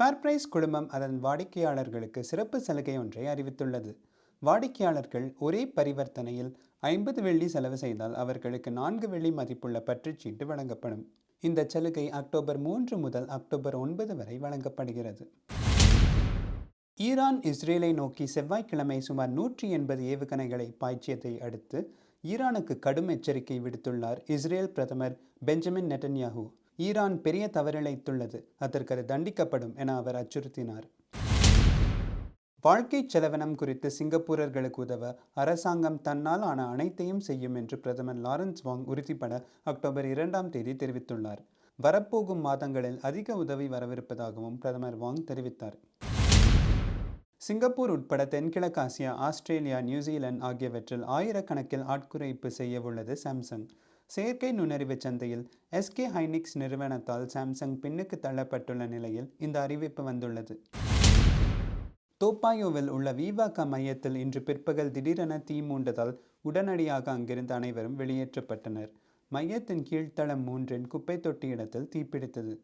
ஃபேர்பிரைஸ் குழுமம் அதன் வாடிக்கையாளர்களுக்கு சிறப்பு சலுகை ஒன்றை அறிவித்துள்ளது. வாடிக்கையாளர்கள் ஒரே பரிவர்த்தனையில் ஐம்பது வெள்ளி செலவு செய்தால் அவர்களுக்கு நான்கு வெள்ளி மதிப்புள்ள பற்றுச்சீட்டு வழங்கப்படும். இந்த சலுகை அக்டோபர் மூன்று முதல் அக்டோபர் ஒன்பது வரை வழங்கப்படுகிறது. ஈரான் இஸ்ரேலை நோக்கி செவ்வாய்க்கிழமை சுமார் நூற்றி எண்பது ஏவுகணைகளை பாய்ச்சியதை அடுத்து ஈரானுக்கு கடும் எச்சரிக்கை விடுத்துள்ளார் இஸ்ரேல் பிரதமர் பெஞ்சமின் நெட்டன்யாஹூ. ஈரான் பெரிய தவறிழைத்துள்ளது. அதற்கு அது தண்டிக்கப்படும் என அவர் அச்சுறுத்தினார். வாழ்க்கை செலவினம் குறித்து சிங்கப்பூரர்களுக்கு உதவ அரசாங்கம் தன்னால் ஆன அனைத்தையும் செய்யும் என்று பிரதமர் லாரன்ஸ் வாங் உறுதிப்பட அக்டோபர் இரண்டாம் தேதி தெரிவித்துள்ளார். வரப்போகும் மாதங்களில் அதிக உதவி வரவிருப்பதாகவும் பிரதமர் வாங் தெரிவித்தார். சிங்கப்பூர் உட்பட தென்கிழக்காசியா ஆஸ்திரேலியா நியூசிலாந்து ஆகியவற்றில் ஆயிரக்கணக்கில் ஆட்குறைப்பு செய்யவுள்ளது சாம்சங். செயற்கை நுண்ணறிவு சந்தையில் எஸ்கே ஹைனிக்ஸ் நிறுவனத்தால் சாம்சங் பின்னுக்கு தள்ளப்பட்டுள்ள நிலையில் இந்த அறிவிப்பு வந்துள்ளது. தோப்பாயோவில் உள்ள விவாக மையத்தில் இன்று பிற்பகல் திடீரென தீ மூண்டதால் உடனடியாக அங்கிருந்து அனைவரும் வெளியேற்றப்பட்டனர். மையத்தின் கீழ்த்தளம் மூன்றின் குப்பை தொட்டி இடத்தில் தீப்பிடித்தது.